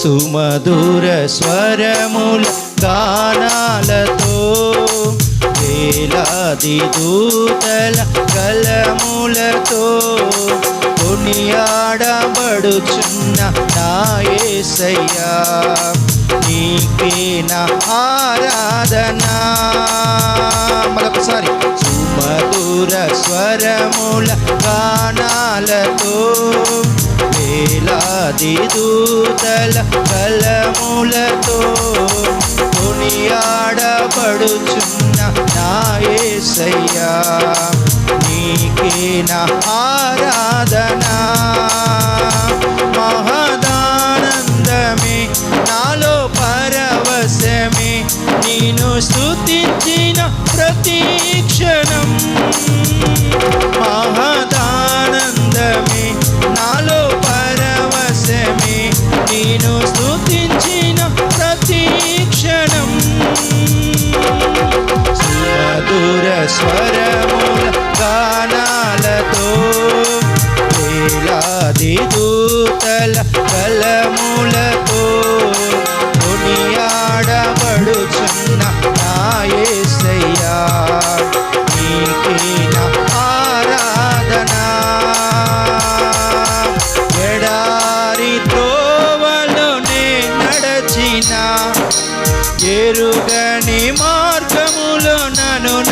సుమధుర స్వరముల గానాలతో వేలాది దూతల కలములతో కొనియాడబడుచున్న నాయసయ్యా నీకే నా ఆరాధనా. మరొకసారి సుమధుర స్వరముల గానాలతో వేలాది దూతల కలములతో కొనియాడబడుచున్న నాయసయ్యా నీకే నా ఆరాధనా. నేను స్థుతించిన ప్రతి క్షణం. సుమధుర స్వరముల గానాలతో వేలాది దూతల కలములతో కొనియాడబడుచున్న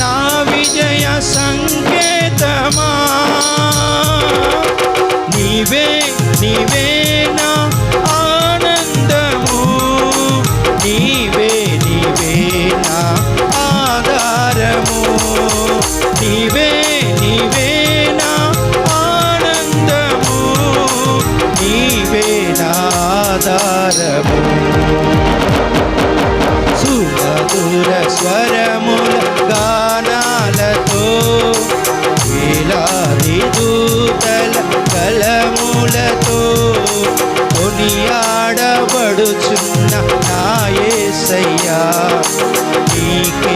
నా విజయ సంకేతమా? నీవే నీవే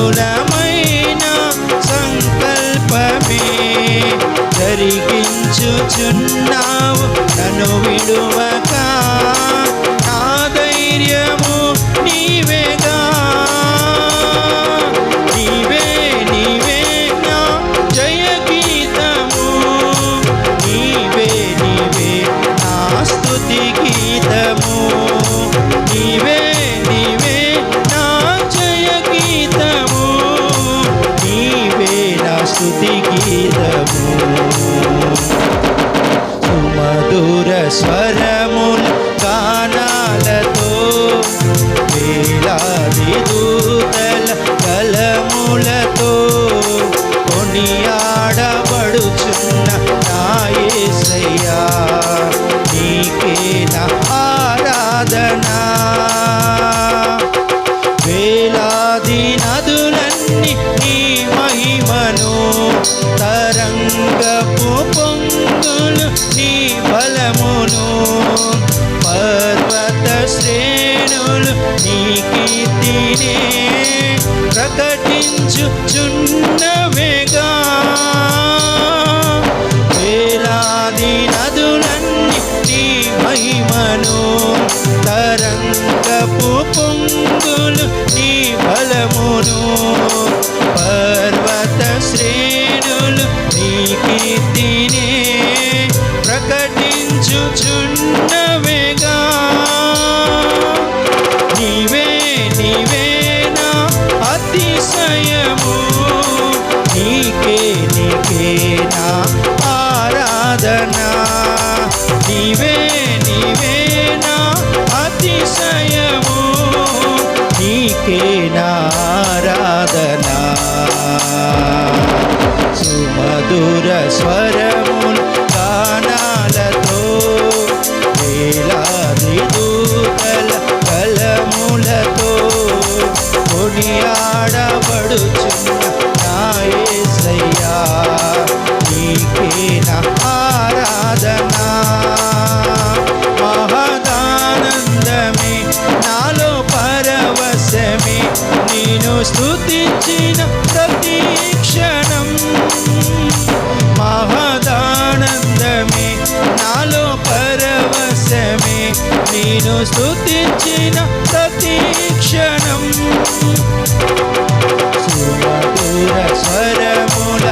అనుకూలమైన సంకల్పమే జరిగించుచున్నావు. నన్ను విడువక నా ధైర్యం నీకే ఆరాధన. వేలాది నదులన్నీ నీ మహిమను తరంగపు పొంగులు నీ బలమును. పర్వత శ్రేణులు నీ కీర్తినే ప్రకటించుచున్నవేగా వేగా శ్రేణులు నీవే నీవే అతిశయము. నీకే నీకే నా నీవే అతిశయము. సుమధుర స్వరములు కొనియాడబడుచున్న నా నీకే నా ఆరాధన? మహదానందమే నాలో పరవశమే నేను స్తుతించిన ప్రతి క్షణం. మహదానందమే నాలో పరవశమే నేను ప్రతి క్షణం సుమధుర స్వరముల